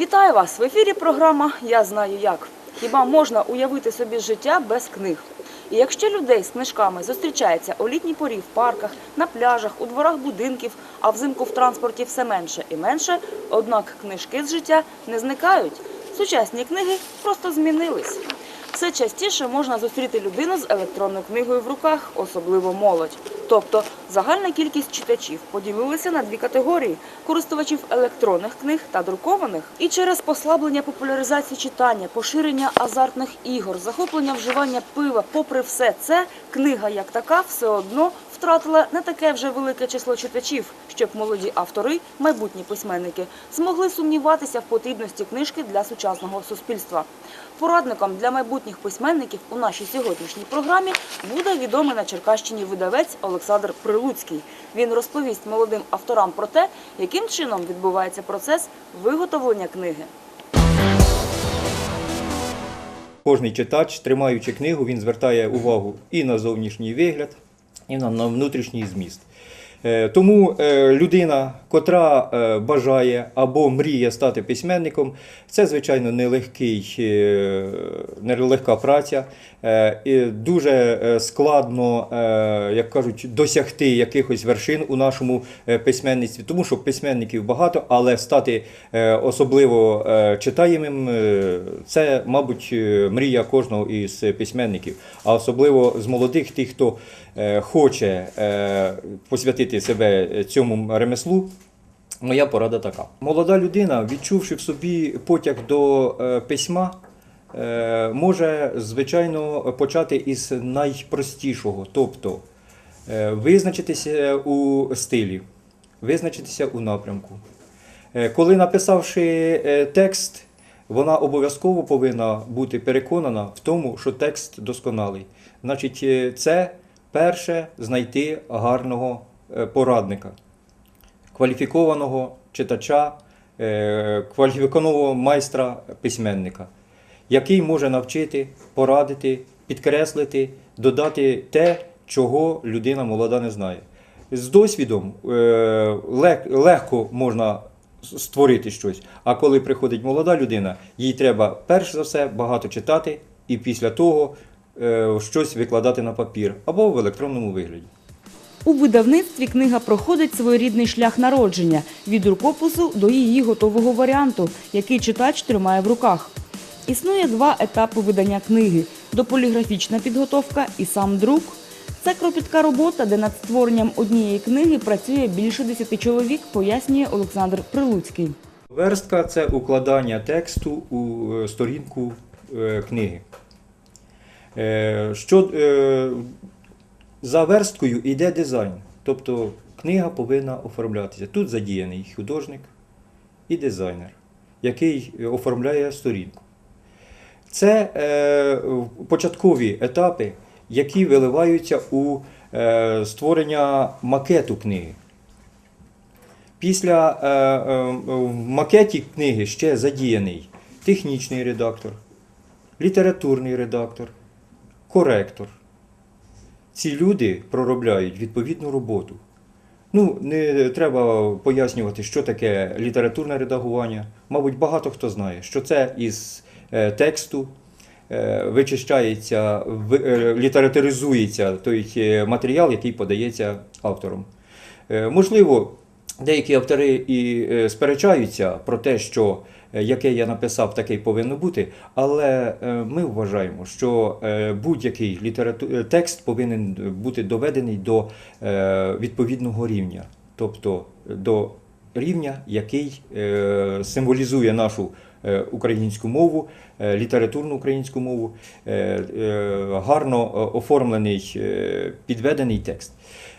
Вітаю вас! В ефірі програма Я знаю як. Хіба можна уявити собі життя без книг? І якщо людей з книжками зустрічається у літній порі в парках, на пляжах, у дворах будинків, а взимку в транспорті все менше і менше, однак книжки з життя не зникають. Сучасні книги просто змінились. Все частіше можна зустріти людину з електронною книгою в руках, особливо молодь. Тобто загальна кількість читачів поділилися на дві категорії: користувачів електронних книг та друкованих. І через послаблення популяризації читання, поширення азартних ігор, захоплення вживання пива, попри все це, книга як така все одно втратила не таке вже велике число читачів, щоб молоді автори, майбутні письменники, змогли сумніватися в потрібності книжки для сучасного суспільства. Порадником для майбутніх письменників у нашій сьогоднішній програмі буде відомий на Черкащині видавець Олександр Прилуцький. Він розповість молодим авторам про те, яким чином відбувається процес виготовлення книги. Кожний читач, тримаючи книгу, він звертає увагу і на зовнішній вигляд, і на, внутрішній зміст. Е, Тому е, людина, котра е, бажає або мріє стати письменником, це, звичайно, нелегкий, нелегка праця. І Дуже складно, як кажуть, досягти якихось вершин у нашому письменництві, тому що письменників багато, але стати особливо читаємим це, мабуть, мрія кожного із письменників, а особливо з молодих, тих, хто хоче е, посвятити себе цьому ремеслу. Моя порада така. Молода людина, відчувши в собі потяг до е, письма, е, може, звичайно, почати із найпростішого, тобто е, визначитися у стилі, визначитися у напрямку. Е, Коли написавши е, текст, вона обов'язково повинна бути переконана в тому, що текст досконалий. Значить, е, це перше знайти гарного е, порадника кваліфікованого читача, е, кваліфікованого майстра письменника, який може навчити, порадити, підкреслити, додати те, чого людина молода не знає. З досвідом е, легко можна створити щось, а коли приходить молода людина, їй треба перш за все багато читати і після того е, щось викладати на папір або в електронному вигляді. У видавництві книга проходить своєрідний шлях народження від рукопису до її готового варіанту, який читач тримає в руках. Існує два етапи видання книги: дополіграфічна підготовка і сам друк. Це кропітка робота, де над створенням однієї книги працює більше десяти чоловік, пояснює Олександр Прилуцький. Верстка це укладання тексту у е, сторінку е, книги. Е, Що, за версткою йде дизайн. Тобто книга повинна оформлятися. Тут задіяний художник і дизайнер, який оформляє сторінку. Це е, початкові етапи, які виливаються у е, створення макету книги. Після е, е, макеті книги ще задіяний технічний редактор, літературний редактор, коректор. Ці люди проробляють відповідну роботу. Ну, не треба пояснювати, що таке літературне редагування. Мабуть, багато хто знає, що це із е, тексту е, вичищається, ви- е, літературизується той матеріал, який подається автором. Можливо, деякі автори і сперечаються про те, що яке я написав, таке й повинно бути. Але е, ми вважаємо, що е, будь-який літерату... е, текст повинен бути доведений до е, відповідного рівня, тобто до рівня, який е, символізує нашу е, українську мову, е, літературну українську мову, е, е, гарно е, оформлений, е, підведений текст.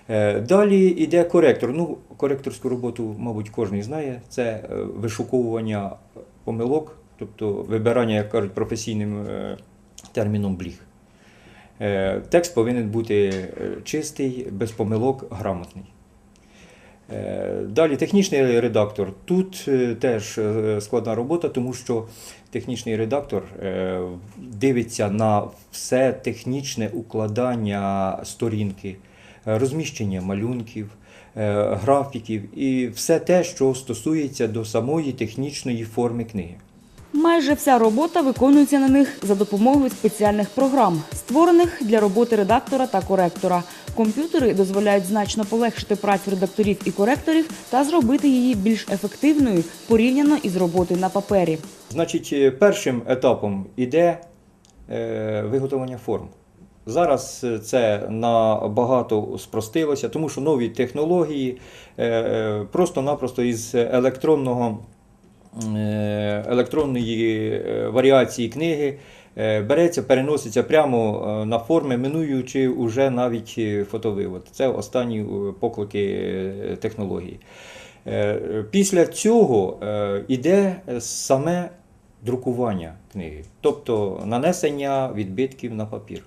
Е, Далі йде коректор. Ну, коректорську роботу, мабуть, кожен знає. Це е, вишуковування помилок, тобто вибирання, як кажуть, професійним е, терміном бліг. Е, Текст повинен бути е, чистий, без помилок, грамотний. Далі технічний редактор. Тут теж складна робота, тому що технічний редактор дивиться на все технічне укладання сторінки, розміщення малюнків, е, графіків і все те, що стосується до самої технічної форми книги. Майже вся робота виконується на них за допомогою спеціальних програм, створених для роботи редактора та коректора. Комп'ютери дозволяють значно полегшити працю редакторів і коректорів та зробити її більш ефективною порівняно із роботою на папері. Значить, е, першим етапом іде е, виготовлення форм. Зараз е, це набагато спростилося, тому що нові технології е, е, просто-напросто із електронного, електронної варіації книги береться, переноситься прямо на форми, минуючи вже навіть фотовивод. Це останні поклики технології. Після цього е, іде саме друкування книги, тобто нанесення відбитків на папір.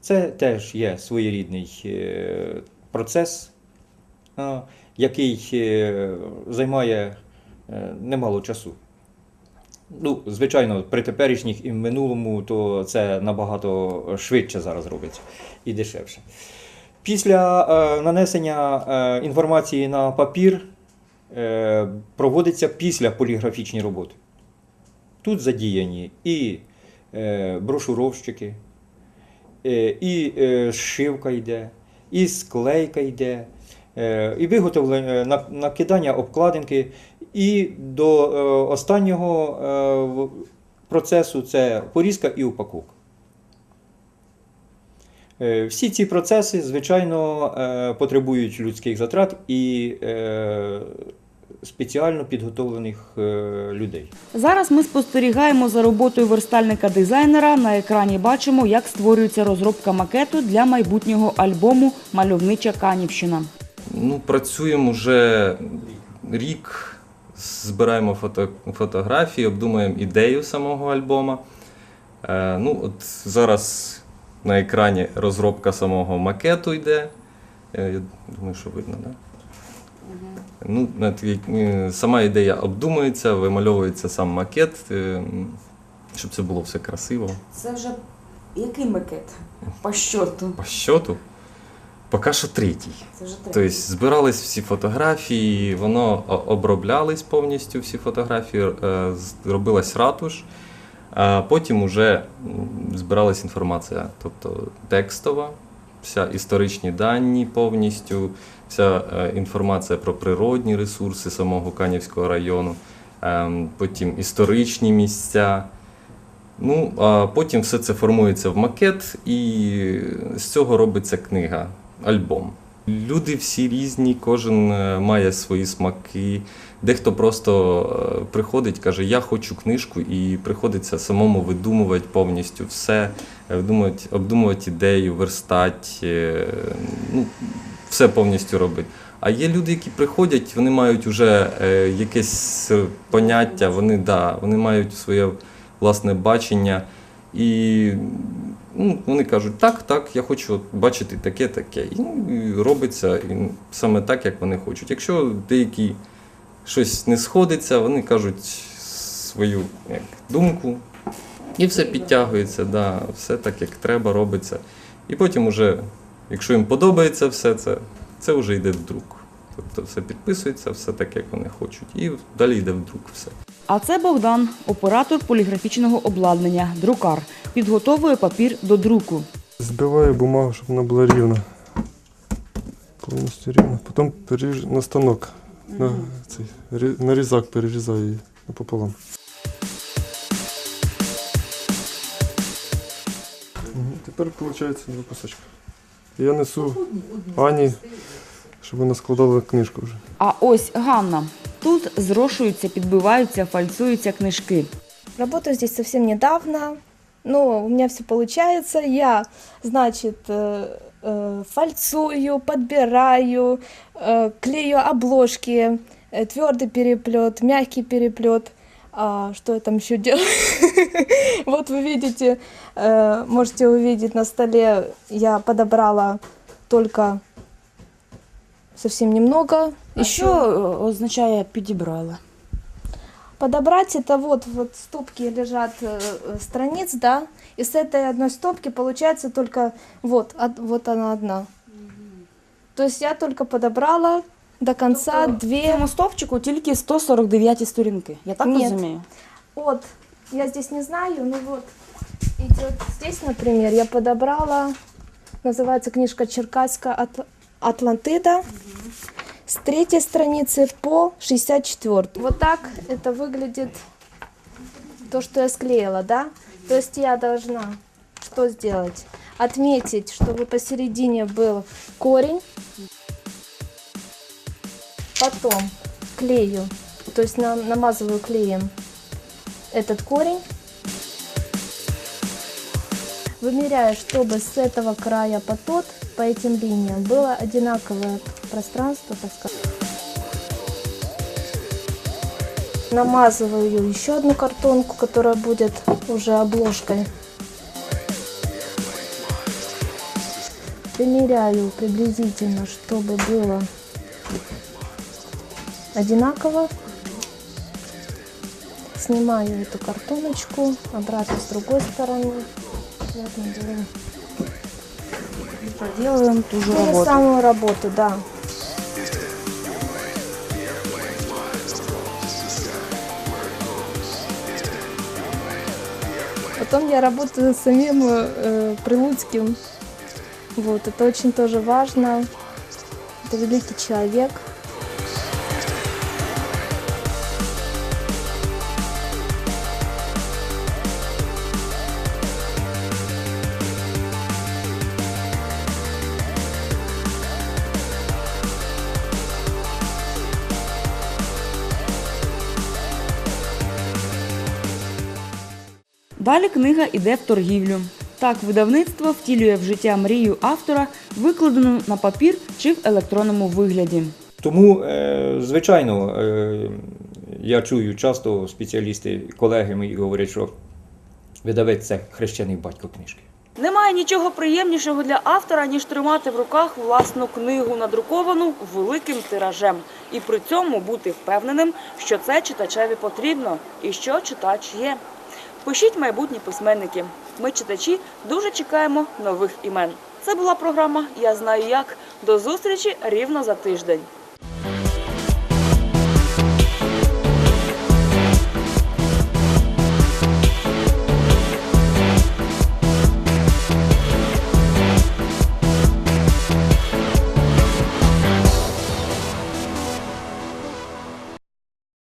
Це теж є своєрідний е, процес, який е, займає е, немало часу. Ну, звичайно, при теперішніх і минулому, то це набагато швидше зараз робиться і дешевше. Після нанесення інформації на папір проводиться після поліграфічні роботи. Тут задіяні і брошуровщики, і е, зшивка йде, і склейка йде, е, і виготовлення накидання обкладинки. І до е, останнього е, процесу це порізка і упаковка. Е, Всі ці процеси, звичайно, е, потребують людських затрат і е, спеціально підготовлених е, людей. Зараз ми спостерігаємо за роботою верстальника-дизайнера. На екрані бачимо, як створюється розробка макету для майбутнього альбому Мальовнича Канівщина. Ну, працюємо вже рік, збираємо фото, фотографії, обдумуємо ідею самого альбома. Е, ну, от зараз на екрані розробка самого макету йде. Е, я думаю, що видно, так? Да? Ну, е, сама ідея обдумується, вимальовується сам макет, е, щоб це було все красиво. Це вже який макет? По щоту. По щоту, поки що третій. Це вже Тобто збирались всі фотографії, воно оброблялись повністю всі фотографії, е, робилась ратуш, а потім вже збиралась інформація, тобто текстова, вся історичні дані повністю, вся е, інформація про природні ресурси самого Канівського району, ем, потім історичні місця. Ну, а потім все це формується в макет, і з цього робиться книга, альбом. Люди всі різні, кожен е, має свої смаки. Дехто просто е, приходить, каже, я хочу книжку, і приходиться самому видумувати повністю все, обдумувати ідею, верстать, е, ну, все повністю робити. А є люди, які приходять, вони мають вже е, якесь поняття, вони, да, вони мають своє власне бачення. І ну, вони кажуть, так, так, я хочу бачити таке, таке. І, ну, і робиться і саме так, як вони хочуть. Якщо деякі щось не сходиться, вони кажуть свою як, думку, і все підтягується, да, все так, як треба, робиться. І потім, уже, якщо їм подобається все це, це вже йде в друк. Тобто все підписується, все так, як вони хочуть. І далі йде в друк все. А це Богдан, оператор поліграфічного обладнання, друкар. Підготовує папір до друку. Збиваю бумагу, щоб вона була рівна. Повністю рівна. Потім переріж на станок. На, цей, на різак перерізаю її напополам. Мгм. Тепер виходить два кусочки. Я несу Ані, щоб вона складала книжку вже. А ось Ганна. Тут зрошуються, підбиваються, фальцуються книжки. Работаю здесь совсем недавно, но у меня все получается. Я, значит, э, э, фальцую, подбираю, э, клею обложки, твердый переплет, мягкий переплет. А, что я там еще делаю? Вот вы видите, э, можете увидеть на столе, я подобрала только совсем немного. А що е, означає підібрала? Подобрать это вот, вот стопки лежат э, э, страниц, да, и с этой одной стопки получается только вот, од- вот она одна. То есть я только подобрала до конца В две... цьому стовпчику тільки 149 сторінки. Я так Ні. розумію. Вот, я здесь не знаю, но вот идет здесь, например, я подобрала, называется книжка Черкасская Атл- Атлантида, с третьей страницы по 64. Вот так это выглядит, то, что я склеила, да? То есть я должна что сделать? Отметить, чтобы посередине был корень, потом клею, то есть на- намазываю клеем этот корень. Вымеряю, чтобы с этого края по тот, по этим линиям было одинаковое пространство, так сказать. Намазываю еще одну картонку, которая будет уже обложкой. Примеряю приблизительно, чтобы было одинаково. Снимаю эту картоночку, обратно с другой стороны. Проделуємо ту же Ту же роботу. самую работу, да. Потом я работаю с самим э, Прилуцким. Вот, это очень тоже важно. Это великий человек. Далі книга йде в торгівлю. Так, видавництво втілює в життя мрію автора, викладену на папір чи в електронному вигляді. Тому, е, звичайно, е, я чую часто спеціалісти, колеги мої говорять, що видавець це хрещений батько книжки. Немає нічого приємнішого для автора, ніж тримати в руках власну книгу, надруковану великим тиражем, і при цьому бути впевненим, що це читачеві потрібно і що читач є. Пишіть майбутні письменники. Ми, читачі, дуже чекаємо нових імен. Це була програма Я знаю як. До зустрічі рівно за тиждень.